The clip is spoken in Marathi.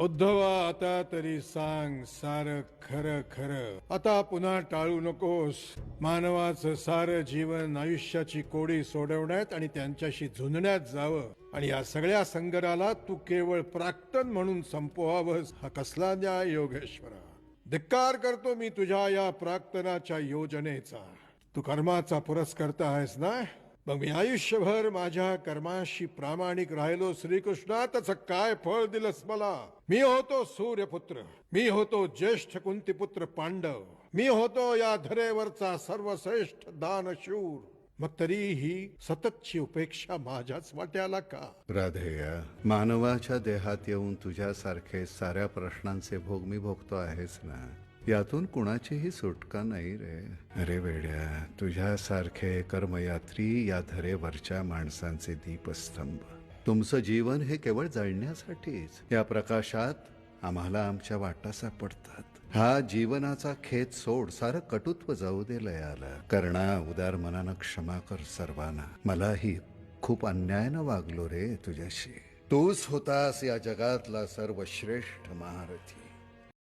उद्धवा आता तरी सांग सार खर खर. आता पुन्हा टाळू नकोस. मानवाचं सारं जीवन आयुष्याची कोडी सोडवण्यात आणि त्यांच्याशी झुंजण्यात जावं. आणि या सगळ्या संगराला तू केवळ प्राक्तन म्हणून संपवावंस. हा कसला न्याय योगेश्वरा? धिक्कार करतो मी तुझ्या या प्राक्तनाच्या योजनेचा. तू कर्माचा पुरस्कर्ता आहेस ना? मग मी आयुष्यभर माझ्या कर्माशी प्रामाणिक राहिलो. श्रीकृष्णा काय फळ दिलंस मला? मी होतो सूर्यपुत्र. मी होतो ज्येष्ठ कुंतीपुत्र पांडव. मी होतो या धरेवरचा सर्वश्रेष्ठ दानशूर. मग तरीही सततची उपेक्षा माझ्याच वाट्याला का? राधेया मानवाच्या देहात येऊन तुझ्यासारखे साऱ्या प्रश्नांचे भोग मी भोगतो आहेस ना? यातून कुणाचीही सुटका नाही रे. अरे वेड्या तुझ्यासारखे कर्मयात्री या धरेवरच्या माणसांचे दीपस्तंभ. तुमचं जीवन हे केवळ जळण्यासाठीच. या प्रकाशात आम्हाला आमच्या वाटा सापडतात. हा जीवनाचा खेत सोड सारं कटुत्व जाऊ दे लयाला. कर्णा उदार मनानं क्षमा कर सर्वांना. मलाही खूप अन्यायानं वागलो रे तुझ्याशी. तूच होतास या जगातला सर्वश्रेष्ठ महारथी.